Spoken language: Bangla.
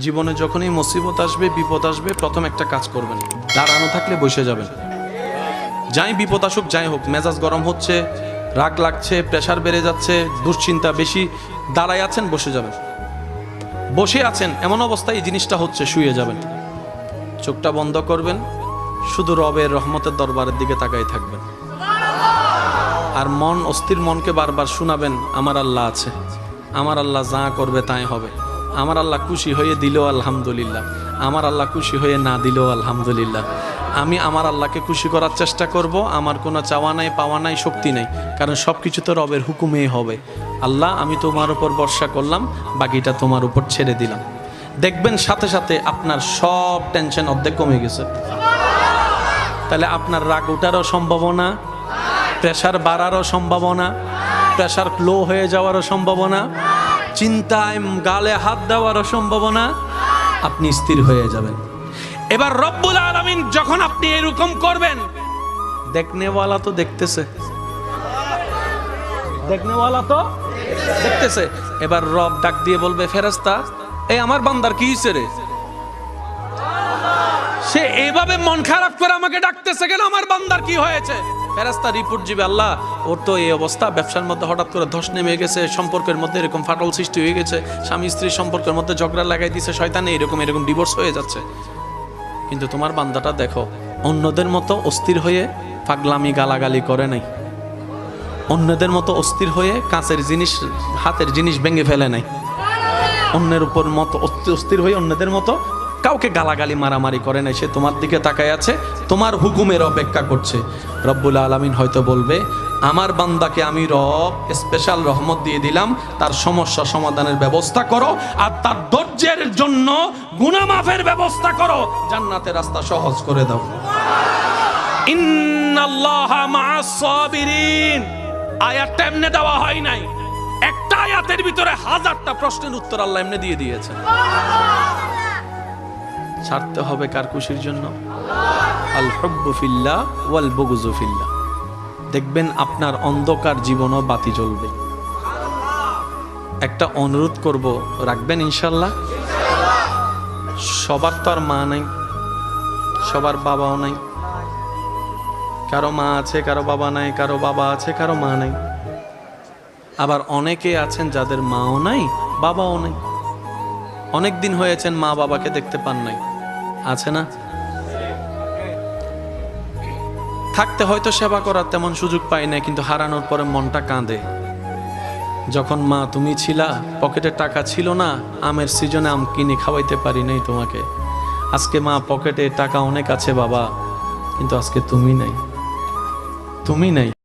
জীবনে যখনই মুসিবত আসবে, বিপদ আসবে, প্রথম একটা কাজ করবেন। দাঁড়ানো থাকলে বসে যাবেন। যাই বিপদ আসুক, যাই হোক, মেজাজ গরম হচ্ছে, রাগ লাগছে প্রেশার বেড়ে যাচ্ছে, দুশ্চিন্তা বেশি, দাঁড়ায় আছেন, বসে যাবেন। বসে আছেন, এমন অবস্থায় এই জিনিসটা হচ্ছে, শুয়ে যাবেন। চোখটা বন্ধ করবেন, শুধু রবের রহমতের দরবারের দিকে তাকাই থাকবেন। আর মন, অস্থির মনকে বারবার শোনাবেন, আমার আল্লাহ আছে, আমার আল্লাহ যা করবে তাই হবে। আমার আল্লাহ খুশি হয়ে দিলেও আলহামদুলিল্লাহ। আমার আল্লাহ খুশি হয়ে না দিলেও আলহামদুলিল্লাহ। আমি আমার আল্লাহকে খুশি করার চেষ্টা করব, আমার কোনো চাওয়া নাই, পাওয়া নাই, শক্তি নেই। কারণ সব কিছু তো রবের হুকুমেই হবে। আল্লাহ, আমি তোমার উপর ভরসা করলাম, বাকিটা তোমার উপর ছেড়ে দিলাম। দেখবেন সাথে সাথে আপনার সব টেনশন অর্ধেক কমে গেছে। তাহলে আপনার রাগ ওঠারও সম্ভাবনা প্রেশার বাড়ারও সম্ভাবনা প্রেশার লো হয়ে যাওয়ারও সম্ভাবনা চিন্তায় গালে হাত দেওয়ারও সম্ভাবনা আপনি স্থির হয়ে যাবেন। এবার রব্বুল আলমিন যখন আপনি এরকম করবেন, দেখনেওয়ালা তো দেখতেছে। দেখনেওয়ালা তো দেখতেছে। এবার রব ডাক দিয়ে বলবে ফেরাস্তা এই আমার বান্দার কি হয়েছে রে? সে এইভাবে মন খারাপ করে আমাকে ডাকতেছে কেন? আমার বান্দার কি হয়েছে? ফেরাস্তা রিপোর্ট জিবে আল্লাহ, ওর তো এই অবস্থা। ব্যবসার মধ্যে হঠাৎ করে ধস নেমে গেছে, সম্পর্কের মধ্যে এরকম ফাটল সৃষ্টি হয়ে গেছে। স্বামী স্ত্রীর সম্পর্কের মধ্যে ঝগড়া লাগাই দিছে, শয়তানে এরকম এরকম ডিভোর্স হয়ে যাচ্ছে। কিন্তু তোমার বান্দাটা দেখো, অন্যদের মতো অস্থির হয়ে পাগলামি গালাগালি করে নাই। অন্যদের মতো অস্থির হয়ে কাঁচের জিনিস, হাতের জিনিস ভেঙে ফেলে নাই। অন্যের উপর মতো অস্থি- অস্থির হয়ে অন্যদের মতো কাউকে গালাগালি মারামারি করে নাই, সে তোমার দিকে তাকায় আছে, তোমার হুকুমের অপেক্ষা করছে। রব্বুল আলমিন হয়তো বলবে, আমার বান্দাকে আমি রব স্পেশাল রহমত দিয়ে দিলাম, তার সমস্যা সমাধানের ব্যবস্থা করো, আর তার ধৈর্যের জন্য গুণামাফের ব্যবস্থা করো, জান্নাতের রাস্তা সহজ করে দাও। আয়াতটা এমনি দেওয়া হয় নাই। একটা আয়াতের ভিতরে হাজারটা প্রশ্নের উত্তর আল্লাহ এমনি দিয়ে দিয়েছে ছাড়তে হবে কার খুশির জন্য? আল হব্বুফিল্লা ওয়াল বুগুজু ফিল্লাহ। দেখবেন আপনার অন্ধকার জীবনও বাতি জ্বলবে। একটা অনুরোধ করব, রাখবেন ইনশাল্লাহ? সবার তো আর মা নাই, সবার বাবাও নাই। কারও মা আছে, কারও বাবা নাই, কারও বাবা আছে, কারও মা নাই। আবার অনেকে আছেন যাদের মাও নাই, বাবাও নাই। অনেক দিন হয়েছেন মা বাবাকে দেখতে পান নাই। আছে না? থাকতে হয়তো সেবা করার তেমন সুযোগ পাই না কিন্তু হারানোর পরে মনটা কাঁদে। যখন মা তুমি ছিলা, পকেটে টাকা ছিল না, আমের সিজনে আম কিনে খাওয়াইতে পারি নাই তোমাকে। আজকে মা পকেটে টাকা অনেক আছে বাবা, কিন্তু আজকে তুমি নাই। তুমি নাই।